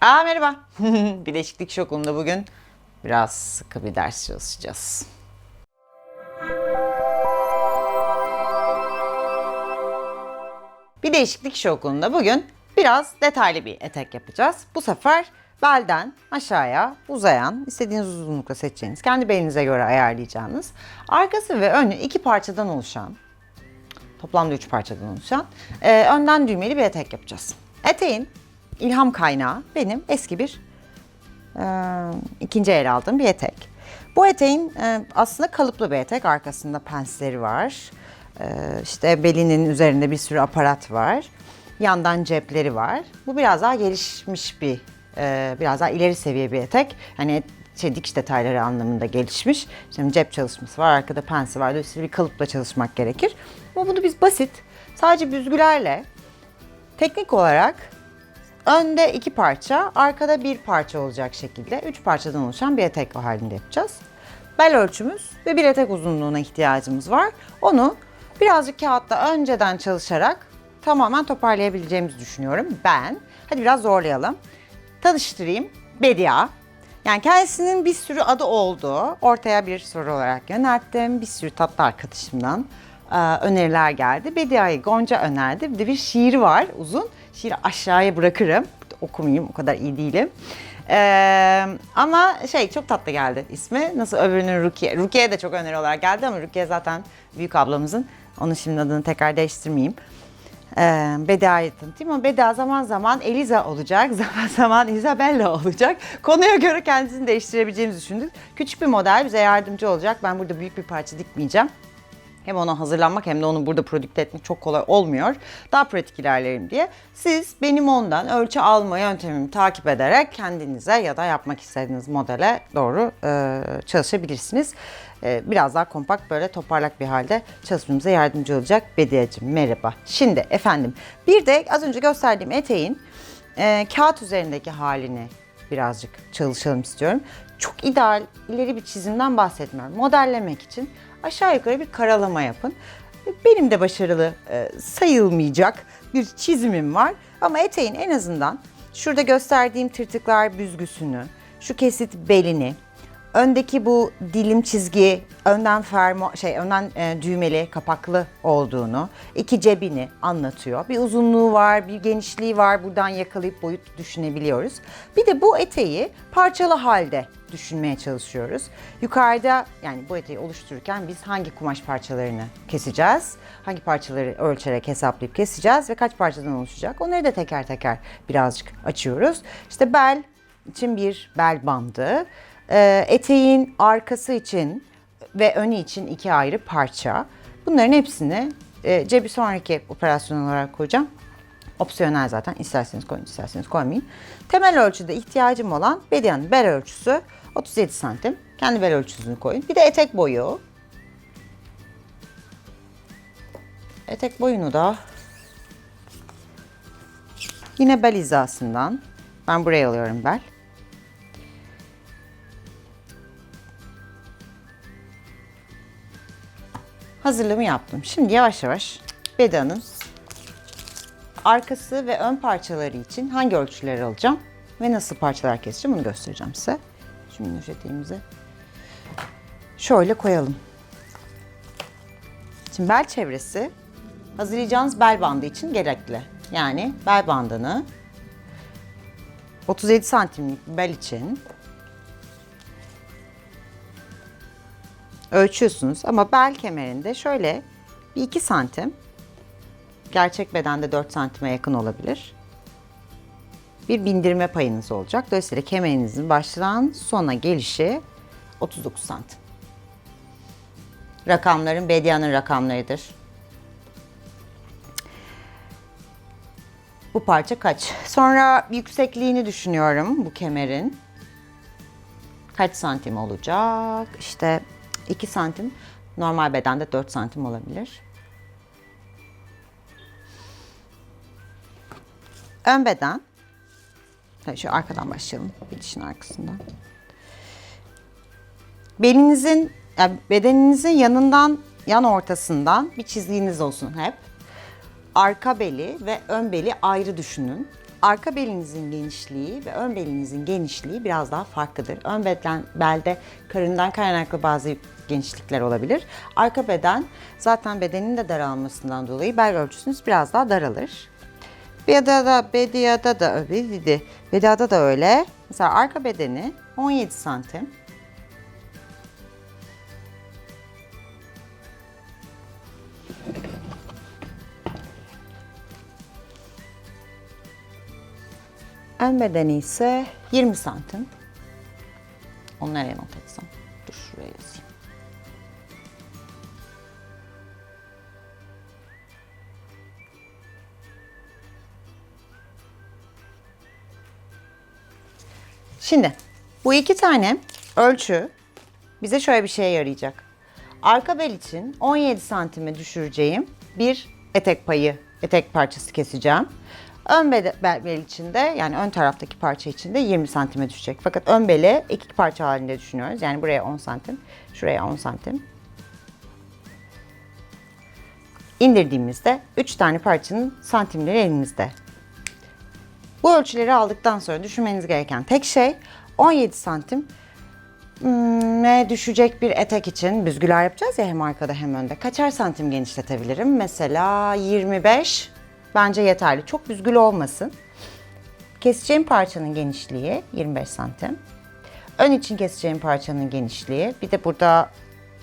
Aa merhaba. Bileşiklik şokunda bugün biraz sıkı bir ders çalışacağız. Bir değişiklik şokunda bugün biraz detaylı bir etek yapacağız. Bu sefer belden aşağıya uzayan, istediğiniz uzunlukla seçeceğiniz, kendi belinize göre ayarlayacağınız, arkası ve önü iki parçadan oluşan, toplamda üç parçadan oluşan, e, önden düğmeli bir etek yapacağız. Eteğin ilham kaynağı benim eski bir e, ikinci el aldığım bir etek. Bu eteğin e, aslında kalıplı bir etek. Arkasında pensleri var. E, işte belinin üzerinde bir sürü aparat var. Yandan cepleri var. Bu biraz daha gelişmiş bir, e, biraz daha ileri seviye bir etek. Hani şey, dikiş detayları anlamında gelişmiş. Şimdi cep çalışması var, arkada pensi var. Dolayısıyla bir kalıpla çalışmak gerekir. Ama bunu biz basit, sadece büzgülerle teknik olarak Önde iki parça, arkada bir parça olacak şekilde üç parçadan oluşan bir etek halinde yapacağız. Bel ölçümüz ve bir etek uzunluğuna ihtiyacımız var. Onu birazcık kağıtta önceden çalışarak tamamen toparlayabileceğimizi düşünüyorum ben. Hadi biraz zorlayalım. Tanıştırayım. Bedia. Yani kendisinin bir sürü adı oldu. Ortaya bir soru olarak yönelttim. Bir sürü tatlı arkadaşımdan e, öneriler geldi. Bedia'yı Gonca önerdi. Bir de bir şiir var uzun. Şiiri aşağıya bırakırım. Okumayayım o kadar iyi değilim. Ee, ama şey çok tatlı geldi ismi. Nasıl öbürünün Rukiye. Rukiye de çok öneri olarak geldi ama Rukiye zaten büyük ablamızın. Onun şimdi adını tekrar değiştirmeyeyim. Ee, Beda'yı tanıtayım ama Beda zaman zaman Eliza olacak, zaman zaman Isabella olacak. Konuya göre kendisini değiştirebileceğimizi düşündük. Küçük bir model bize yardımcı olacak. Ben burada büyük bir parça dikmeyeceğim. Hem ona hazırlanmak hem de onu burada prodükte etmek çok kolay olmuyor. Daha pratik ilerlerim diye. Siz benim ondan ölçü alma yöntemimi takip ederek kendinize ya da yapmak istediğiniz modele doğru e, çalışabilirsiniz. E, biraz daha kompakt böyle toparlak bir halde çalışmamıza yardımcı olacak Bediyeciğim merhaba. Şimdi efendim bir de az önce gösterdiğim eteğin e, kağıt üzerindeki halini birazcık çalışalım istiyorum. Çok ideal ileri bir çizimden bahsetmiyorum. Modellemek için aşağı yukarı bir karalama yapın. Benim de başarılı e, sayılmayacak bir çizimim var. Ama eteğin en azından şurada gösterdiğim tırtıklar büzgüsünü, şu kesit belini, öndeki bu dilim çizgi önden fermo şey önden e, düğmeli kapaklı olduğunu, iki cebini anlatıyor. Bir uzunluğu var, bir genişliği var. Buradan yakalayıp boyut düşünebiliyoruz. Bir de bu eteği parçalı halde düşünmeye çalışıyoruz. Yukarıda yani bu eteği oluştururken biz hangi kumaş parçalarını keseceğiz? Hangi parçaları ölçerek hesaplayıp keseceğiz ve kaç parçadan oluşacak? Onları da teker teker birazcık açıyoruz. İşte bel için bir bel bandı. Ee, eteğin arkası için ve önü için iki ayrı parça. Bunların hepsini e, cebi sonraki operasyon olarak koyacağım. Opsiyonel zaten. İsterseniz koyun, isterseniz koymayın. Temel ölçüde ihtiyacım olan bedyanın bel ölçüsü 37 santim. Kendi bel ölçüsünü koyun. Bir de etek boyu. Etek boyunu da yine bel hizasından. Ben buraya alıyorum bel. Hazırlığımı yaptım. Şimdi yavaş yavaş bedanın arkası ve ön parçaları için hangi ölçüleri alacağım ve nasıl parçalar keseceğim bunu göstereceğim size. Şimdi nöşeteyimizi şöyle koyalım. Şimdi bel çevresi hazırlayacağınız bel bandı için gerekli. Yani bel bandını 37 santimlik bel için ölçüyorsunuz ama bel kemerinde şöyle bir 2 santim gerçek bedende 4 santime yakın olabilir. Bir bindirme payınız olacak. Dolayısıyla kemerinizin baştan sona gelişi 39 santim. Rakamların Bedia'nın rakamlarıdır. Bu parça kaç? Sonra yüksekliğini düşünüyorum bu kemerin. Kaç santim olacak? İşte 2 santim. Normal bedende 4 santim olabilir. Ön beden. Şu arkadan başlayalım. Bitişin arkasından. Belinizin, yani bedeninizin yanından, yan ortasından bir çizginiz olsun hep. Arka beli ve ön beli ayrı düşünün. Arka belinizin genişliği ve ön belinizin genişliği biraz daha farklıdır. Ön beden, belde karından kaynaklı bazı genişlikler olabilir. Arka beden zaten bedenin de daralmasından dolayı bel ölçüsünüz biraz daha daralır. Bedada, bediyada da bedada da öyle. Mesela arka bedeni 17 santim. Ön bedeni ise 20 santim. Onu nereye not etsem? Dur şuraya yazayım. Şimdi bu iki tane ölçü bize şöyle bir şeye yarayacak. Arka bel için 17 santime düşüreceğim bir etek payı, etek parçası keseceğim. Ön bel, bel, bel için de yani ön taraftaki parça için de 20 santime düşecek. Fakat ön beli iki parça halinde düşünüyoruz. Yani buraya 10 santim, şuraya 10 santim. İndirdiğimizde 3 tane parçanın santimleri elimizde. Bu ölçüleri aldıktan sonra düşünmeniz gereken tek şey 17 santim hmm, ne düşecek bir etek için büzgüler yapacağız ya hem arkada hem önde. Kaçar santim genişletebilirim? Mesela 25 bence yeterli. Çok büzgülü olmasın. Keseceğim parçanın genişliği 25 santim. Ön için keseceğim parçanın genişliği. Bir de burada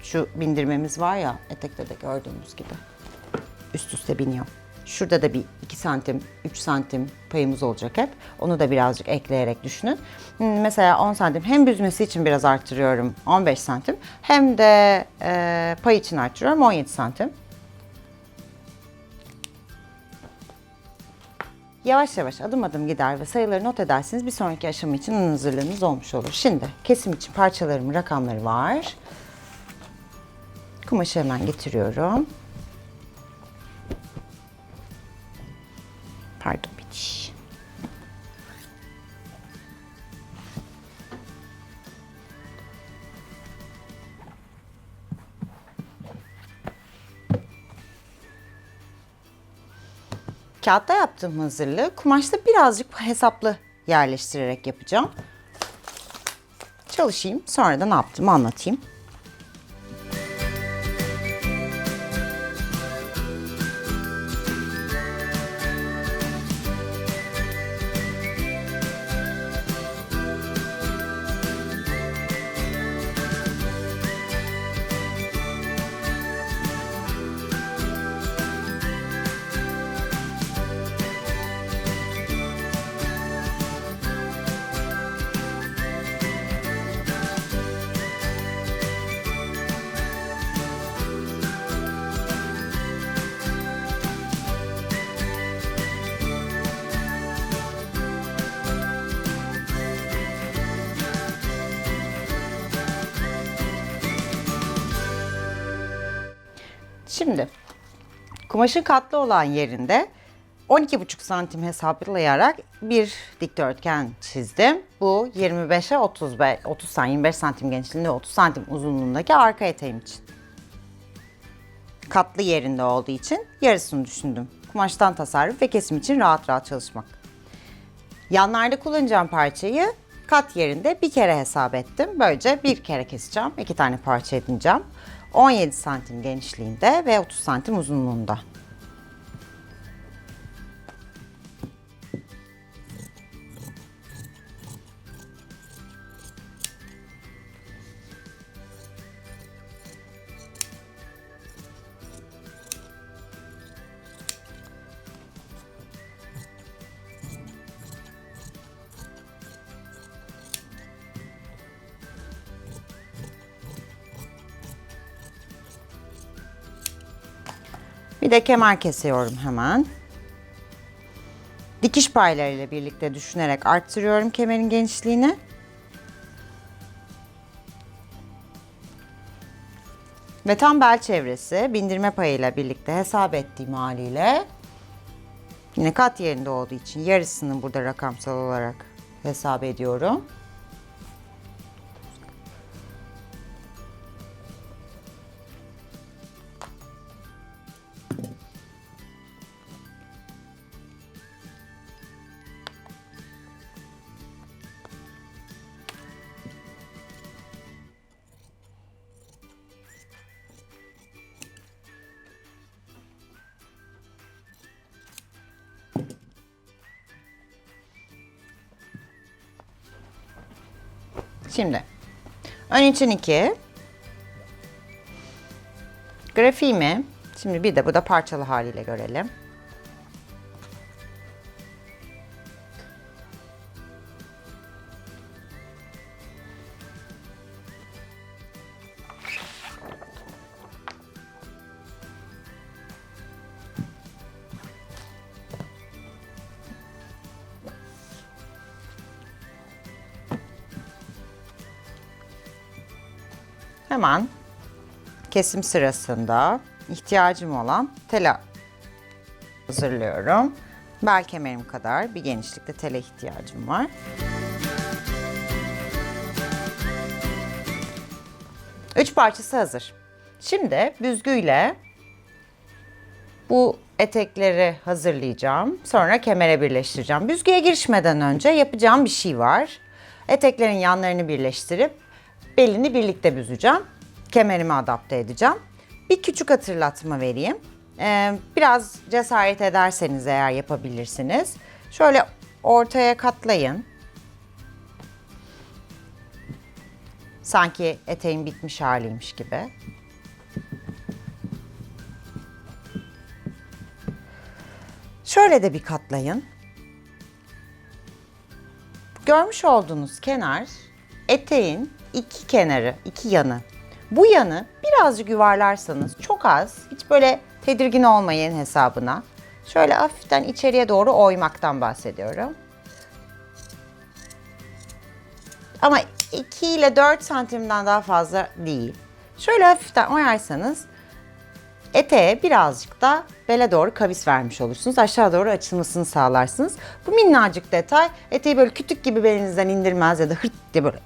şu bindirmemiz var ya etekte de gördüğümüz gibi. Üst üste biniyor. Şurada da bir 2 santim, 3 santim payımız olacak hep. Onu da birazcık ekleyerek düşünün. Hmm, Mesela 10 santim hem büzmesi için biraz arttırıyorum 15 santim. Hem de e, pay için arttırıyorum 17 santim. Yavaş yavaş adım adım gider ve sayıları not ederseniz bir sonraki aşama için ön hazırlığınız olmuş olur. Şimdi kesim için parçalarımın rakamları var. Kumaşı hemen getiriyorum. Pardon bitiş. Kağıtta yaptığım hazırlığı kumaşta birazcık hesaplı yerleştirerek yapacağım. Çalışayım sonra da ne yaptığımı anlatayım. Şimdi kumaşın katlı olan yerinde 12,5 santim hesaplayarak bir dikdörtgen çizdim. Bu 25'e 30, 30 santim, 25 santim genişliğinde 30 santim uzunluğundaki arka eteğim için. Katlı yerinde olduğu için yarısını düşündüm. Kumaştan tasarruf ve kesim için rahat rahat çalışmak. Yanlarda kullanacağım parçayı kat yerinde bir kere hesap ettim. Böylece bir kere keseceğim. iki tane parça edineceğim. 17 santim genişliğinde ve 30 santim uzunluğunda. Bir de kemer kesiyorum hemen. Dikiş paylarıyla birlikte düşünerek arttırıyorum kemerin genişliğini. Ve tam bel çevresi bindirme payıyla birlikte hesap ettiğim haliyle yine kat yerinde olduğu için yarısını burada rakamsal olarak hesap ediyorum. Şimdi ön için 2. Grafiğimi şimdi bir de bu da parçalı haliyle görelim. Hemen kesim sırasında ihtiyacım olan tela hazırlıyorum. Bel kemerim kadar bir genişlikte tele ihtiyacım var. Üç parçası hazır. Şimdi büzgüyle bu etekleri hazırlayacağım. Sonra kemere birleştireceğim. Büzgüye girişmeden önce yapacağım bir şey var. Eteklerin yanlarını birleştirip belini birlikte büzeceğim. Kemerimi adapte edeceğim. Bir küçük hatırlatma vereyim. Ee, biraz cesaret ederseniz eğer yapabilirsiniz. Şöyle ortaya katlayın. Sanki eteğin bitmiş haliymiş gibi. Şöyle de bir katlayın. Görmüş olduğunuz kenar eteğin iki kenarı, iki yanı. Bu yanı birazcık yuvarlarsanız çok az, hiç böyle tedirgin olmayın hesabına. Şöyle hafiften içeriye doğru oymaktan bahsediyorum. Ama 2 ile 4 santimden daha fazla değil. Şöyle hafiften oyarsanız eteğe birazcık da bele doğru kavis vermiş olursunuz. Aşağı doğru açılmasını sağlarsınız. Bu minnacık detay eteği böyle kütük gibi belinizden indirmez ya da hırt diye böyle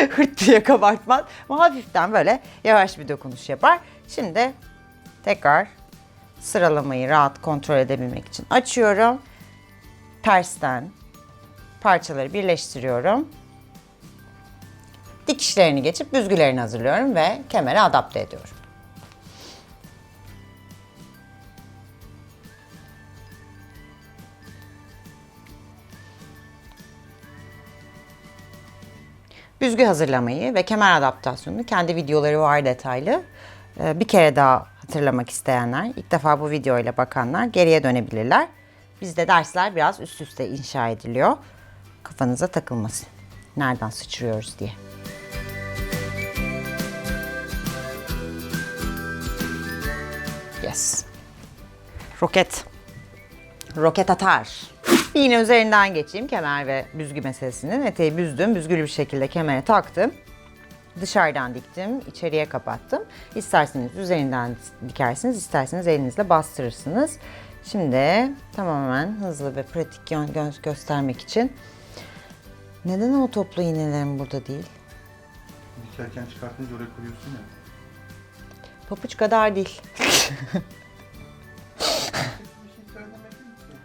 hırt diye kabartmaz. Ama hafiften böyle yavaş bir dokunuş yapar. Şimdi tekrar sıralamayı rahat kontrol edebilmek için açıyorum. Tersten parçaları birleştiriyorum. Dikişlerini geçip büzgülerini hazırlıyorum ve kemere adapte ediyorum. Büzgü hazırlamayı ve kemer adaptasyonunu kendi videoları var detaylı. Ee, Bir kere daha hatırlamak isteyenler, ilk defa bu videoyla bakanlar geriye dönebilirler. Bizde dersler biraz üst üste inşa ediliyor. Kafanıza takılmasın. Nereden sıçrıyoruz diye. Yes. Roket. Roket atar. İğne üzerinden geçeyim kemer ve büzgü meselesinin. Eteği büzdüm, büzgülü bir şekilde kemere taktım. Dışarıdan diktim, içeriye kapattım. İsterseniz üzerinden dikersiniz, isterseniz elinizle bastırırsınız. Şimdi tamamen hızlı ve pratik gö- gö- göstermek için neden o toplu iğnelerim burada değil? Dikerken çıkartınca oraya koyuyorsun ya. Papuç kadar değil.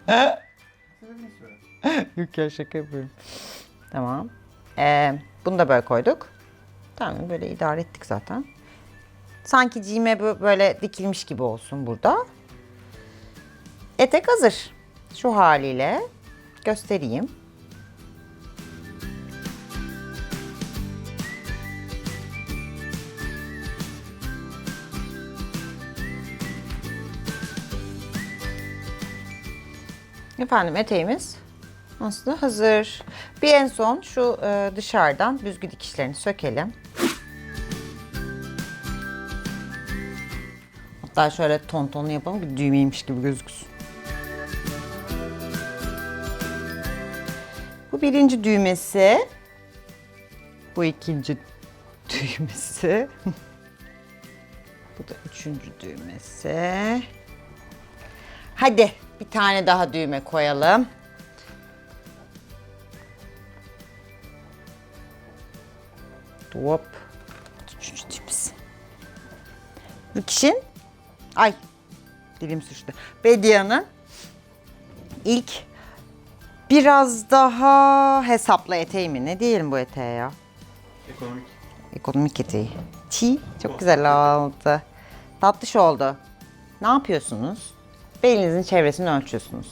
Bir Yok ya şaka yapıyorum. Tamam. Ee, bunu da böyle koyduk. Tamam böyle idare ettik zaten. Sanki cime bö- böyle dikilmiş gibi olsun burada. Etek hazır. Şu haliyle göstereyim. Efendim eteğimiz aslında hazır. Bir en son şu e, dışarıdan büzgü dikişlerini sökelim. Hatta şöyle ton tonlu yapalım ki düğmeymiş gibi gözüksün. Bu birinci düğmesi. Bu ikinci düğmesi. Bu da üçüncü düğmesi. Hadi bir tane daha düğme koyalım. Hop. Düğmesi. Rükiş'in ay dilim sürçtü. Bedia'nın ilk biraz daha hesaplı eteği mi? Ne diyelim bu eteğe ya? Ekonomik. Ekonomik eteği. Çiğ. Çok güzel oldu. Tatlış oldu. Ne yapıyorsunuz? Belinizin çevresini ölçüyorsunuz.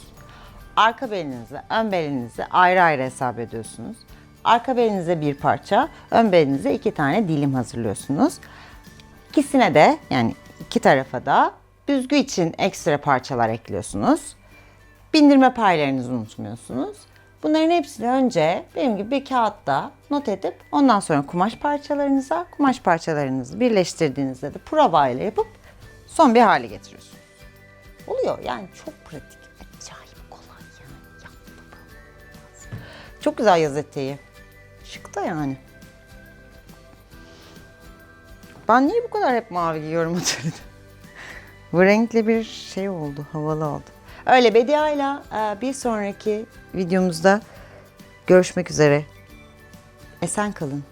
Arka belinizi, ön belinizi ayrı ayrı hesap ediyorsunuz. Arka belinize bir parça, ön belinize iki tane dilim hazırlıyorsunuz. İkisine de yani iki tarafa da büzgü için ekstra parçalar ekliyorsunuz. Bindirme paylarınızı unutmuyorsunuz. Bunların hepsini önce benim gibi bir kağıtta not edip ondan sonra kumaş parçalarınıza, kumaş parçalarınızı birleştirdiğinizde de prova ile yapıp son bir hale getiriyorsunuz. Oluyor yani çok pratik. Acayip kolay yani. Yapmam. Çok güzel yaz eteği. Şık da yani. Ben niye bu kadar hep mavi giyiyorum hatırladım. Bu renkli bir şey oldu, havalı oldu. Öyle Bedia'yla e, bir sonraki videomuzda görüşmek üzere. Esen kalın.